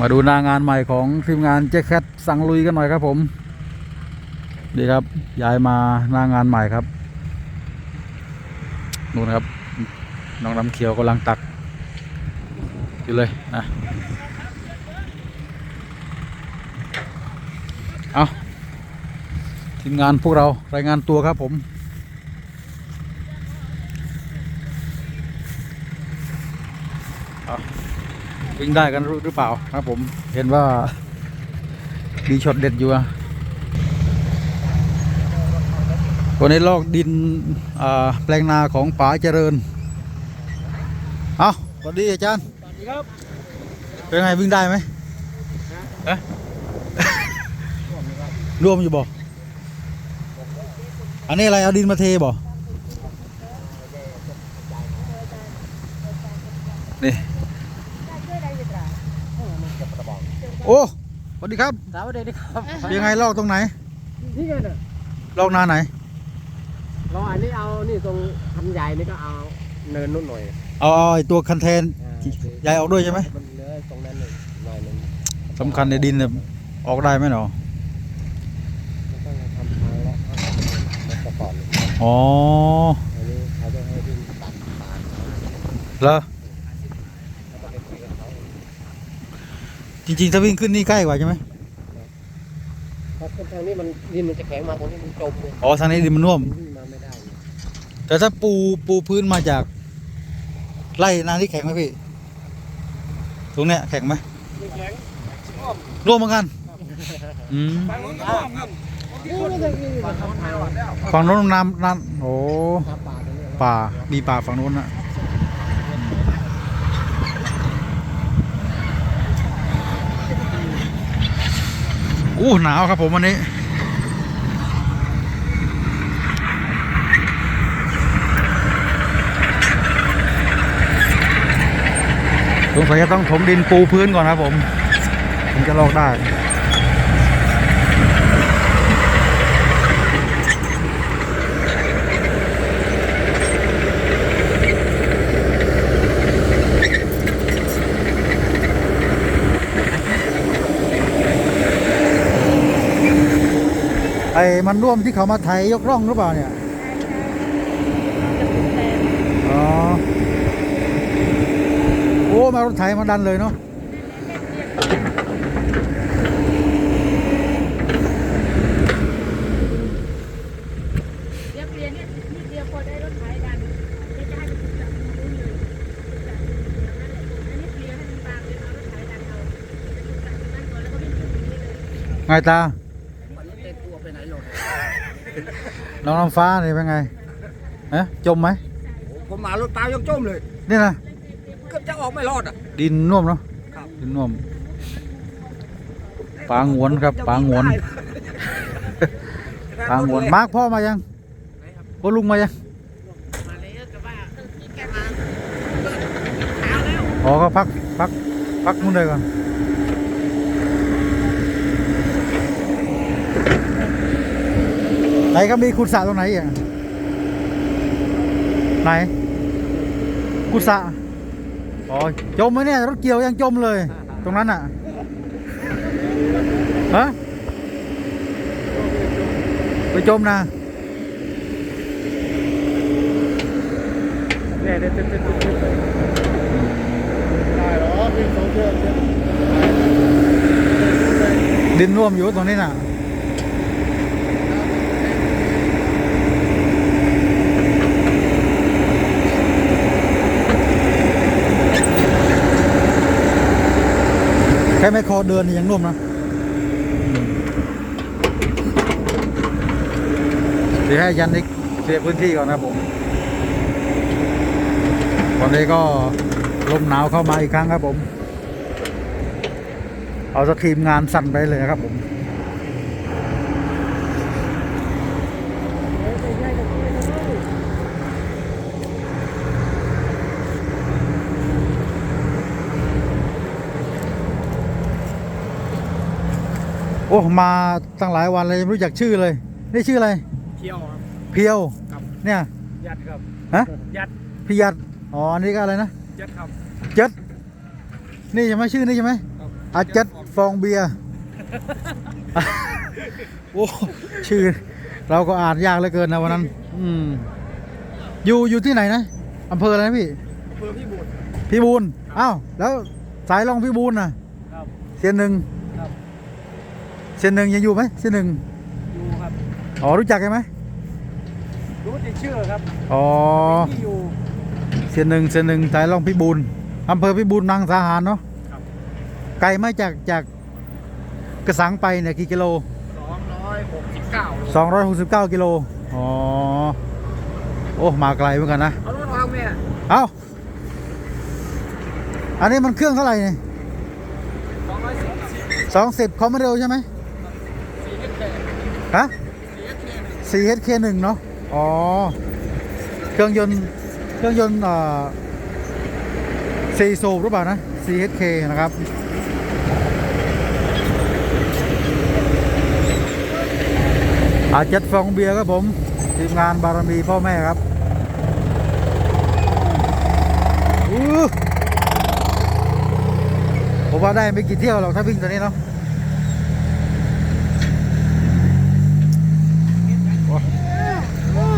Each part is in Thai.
มาดูหนางานใหม่ของทีมงานเจ๊แคทสั่งลุยกันหน่อยครับผม ดีครับย้ายมาหน้างานใหม่ครับนู่นครับ น้องน้ำเขียวกำลังตัก อยู่เลยนะเอาทีมงานพวกเรารายงานตัวครับผม วิ่งได้กันหรือเปล่าครับผมเห็นว่ามีช็อตเด็ดอยู่อะวันนี้ลอกดินอ่าแปลงนาของป๋าเจริญ เอาสวัสดีอาจารย์ สวัสดีครับ เป็นไงวิ่งได้ไหมฮะรวมอยู่บ่ อันนี้อะไรเอาดินมาเทบ่ นี่ โอ้สวัสดีครับสวัสดีครับยังไงลอกตรงไหนนี่ไงเนี่ยลอกนาไหนเราอันนี้เอานี่ตรงทำใหญ่นี่ก็เอาเนินนุ่นหน่อยเอาเอาไอ้ตัวคันเทนย้ายออกด้วยใช่ไหมมันเหลือตรงนั้นหนึ่งหน่อยหนึงสำคัญในดินเนี่ยออกได้ไหมเนาะมันต้องทำทางเลาะมันจะก่อนอ๋อ จริงๆ ถ้าวิ่งขึ้นนี่ใกล้กว่าใช่ไหมเพราะทางนี้มันดินมันจะแข็งมาตรงนี้มันจมเลยอ๋อทางนี้ดินมันน่วม วิ่งมาไม่ได้เลยแต่ถ้าปูปูพื้นมาจากไร่นาที่แข็งไหมพี่ตรงเนี้ยแข็งไหมไม่แข็งร่วมเหมือนกันอืมนี่ไม่ได้วิ่งมาทำทางแล้วฝั่งโน้นน้ำน้ำโอ้ทำป่าตรงนี้ป่ามีป่าฝั่งโน้นนะ อู้หนาวครับผมวันนี้ สงสัยจะต้องถมดินปูพื้นก่อนครับผม ถึงจะลอกได้ มันร่วมที่เขามาไถยกร่องหรือเปล่าเนี่ยอ๋อโอ้มารถไถมาดันเลยเนาะเดี๋ยวเปลี่ยนเนี่ยนิดเดียวพอได้รถไถดันเดี๋ยวจะให้ไปจับมือเลยจับอย่างนั้นแหละอันนี้เปลี่ยนให้มันบางเลยเอารถไถดันเอาจับตร น้องน้ำฟ้านี่เป็นไงฮะจมไหมผมมารถตายยังจมเลยนี่นะเกือบจะออกไม่รอดอะ ดินน่วมเนาะครับดินน่วมปลาหงวนครับปลาหงวนปลาหงวนมาร์กพ่อมายังพ่อลุงมายังมาเลยก็ว่าเออแกมาเช้าแล้วอ๋อก็พักพักพักนู่นเลยก่อน ไหนก็มีขุดสระตรงไหนอีกอะไหนขุดสระอ๋อจมไหมเนี่ยรถเกี่ยวยังจมเลย ตรงนั้นอะฮะไปจมนะเนี่ยเด็ดเด็ดเด็ดเด็ดได้หรอมีสองเชือกดินร่วมอยู่ตรงนี้น่ะ ค่ไม่คอเดินนี่ยังร่มนะเดี๋ยวให้ยันนิกเคลียร์พื้นที่ก่อนนะผมวันนี้ก็ลมหนาวเข้ามาอีกครั้งครับผม เอาสักทีมงานสั่นไปเลยนะครับผม โอ้มาตั้งหลายวันเลยยังไม่รู้จักชื่อเลย นี่ชื่ออะไรเที่ยวครับ เพียวครับ เนี่ยยัดครับฮะยัดพี่ยัดอ๋ออันนี้ก็อะไรนะยัดครับ เจ็ดนี่ใช่ไหมชื่อนี่ใช่ไหมครับอาเจ็ดฟองเบียร์โอ้ชื่อ เราก็อ่านยากเหลือเกินนะวันนั้น อืมอยู่อยู่ที่ไหนนะอำเภออะไรนะพี่เพื่อพี่บุตรพี่บูนอ้าวแล้วสายรองพี่บูนน่ะครับเซียนหนึ่งครับ เซียนหนึ่งยังอยู่ไหมเซียนหนึ่งอยู่ครับอ๋อรู้จักกันไหมรู้ติดเชื่อครับอ๋อที่อยู่เซียนหนึ่งเซียนหนึ่งสายรองพี่บูนอำเภอพี่บูนนางสาหารเนาะครับไกลไหมจากจากกระสังไปเนี่ยกี่กิโลสองร้อยหกสิบเก้า269 กิโลอ๋อโอ้มาไกลเหมือนกันนะเอารถวางแม่เอ้าอันนี้มันเครื่องเท่าไหร่เนี่ยสองร้อยสี่สิบสองสิบคอมเร็วใช่ไหมสี่เอสเค ฮะสี่เอสเค 4HK 1เนาะ อ๋อ เครื่องยนต์ เครื่องยนต์เอ่อสี่สูบหรือเปล่านะ 4HK นะครับ อาเจ็ดฟองเบียร์ครับผม ทีมงานบารมีพ่อแม่ครับผมว่าได้ไม่กี่เที่ยวหรอกถ้าวิ่งตัวนี้เนาะ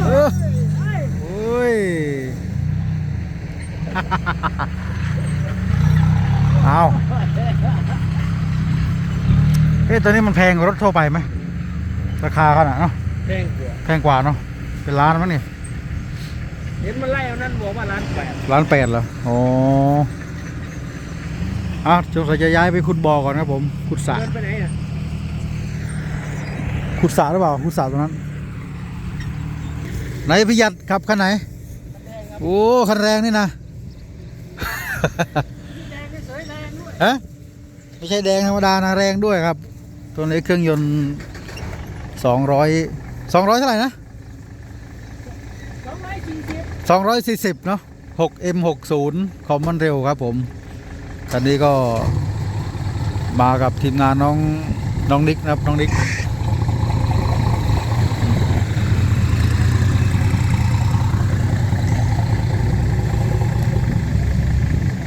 เออโอ้ย เอาเอ๊ะตัวนี้มันแพงกว่ารถทั่วไปไหมราคาขนาดเนาะแพงกว่าแพงกว่าเนาะเป็นล้านมั้งเนี่ยเห็นมันไล่เอานั้นบอกว่าร้านแปดล้านแปดเหรออ๋ออะสงสัยจะย้ายไปขุดบ่อก่อนครับผมขุดสระเดินไปไหนอะขุดสระหรือเปล่าขุดสระตรงนั้น ไหนพิยัดขับคันไหน โอ้คันแรงนี่นะ ฮะไม่ใช่แดงธรรมดานะแรงด้วยครับ ตัวนี้เครื่องยนต์สองร้อยสองร้อยเท่าไหร่นะสองร้อยสี่สิบสองร้อยสี่สิบเนาะหก M หกศูนย์คอมมอนเร็วครับผมคันนี้ก็มากับทีมงานน้องน้องนิกนะครับน้องนิก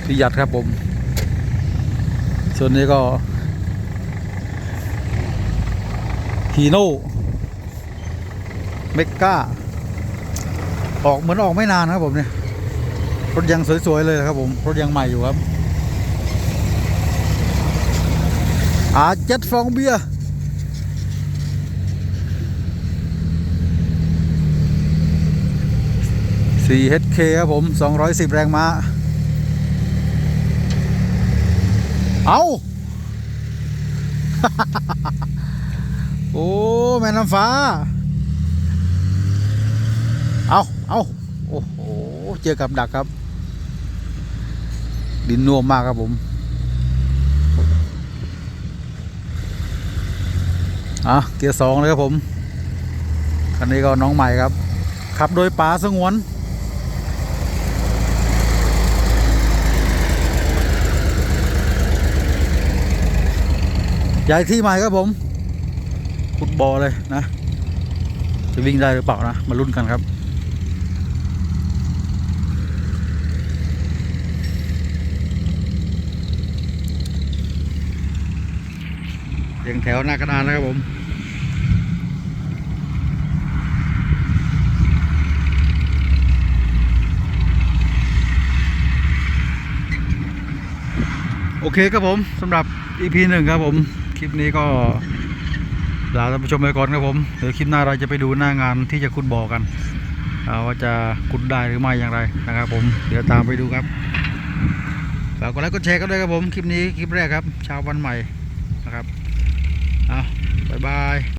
พี่ยัดครับผม ส่วนนี้ก็ฮีโน่เมกาออกเหมือนออกไม่นานครับผมเนี่ย รถยังสวย ๆ เลยครับผม รถยังใหม่อยู่ครับ อาเจ็ดฟองเบียร์สี่ HK ครับผม 210 แรงม้า เอาโอ้แม่น้ำฟ้า เอาเอาโอ้โหเจอกับดักครับ ดินน่วมมากครับผมอะเกียร์สองเลยครับผม คันนี้ก็น้องใหม่ครับ ขับโดยป๋าสงวน ย้ายที่ใหม่ครับผมขุดบอเลยนะ จะวิ่งได้หรือเปล่านะ มาลุ้นกันครับเรียงแถวหน้ากระดานแล้วครับผมโอเคครับผมสำหรับ EP หนึ่งครับผม ลิปนี้ก็ลาท่านผู้ชมไปก่อนครับผม เดี๋ยวคลิปหน้าเราจะไปดูหน้างานที่จะขุดบ่อกันว่าจะขุดได้หรือไม่อย่างไรนะครับผม เดี๋ยวตามไปดูครับฝากกดไลค์กดแชร์กันด้วยครับผม คลิปนี้คลิปแรกครับเช้าวันใหม่นะครับ เอาบ๊ายบาย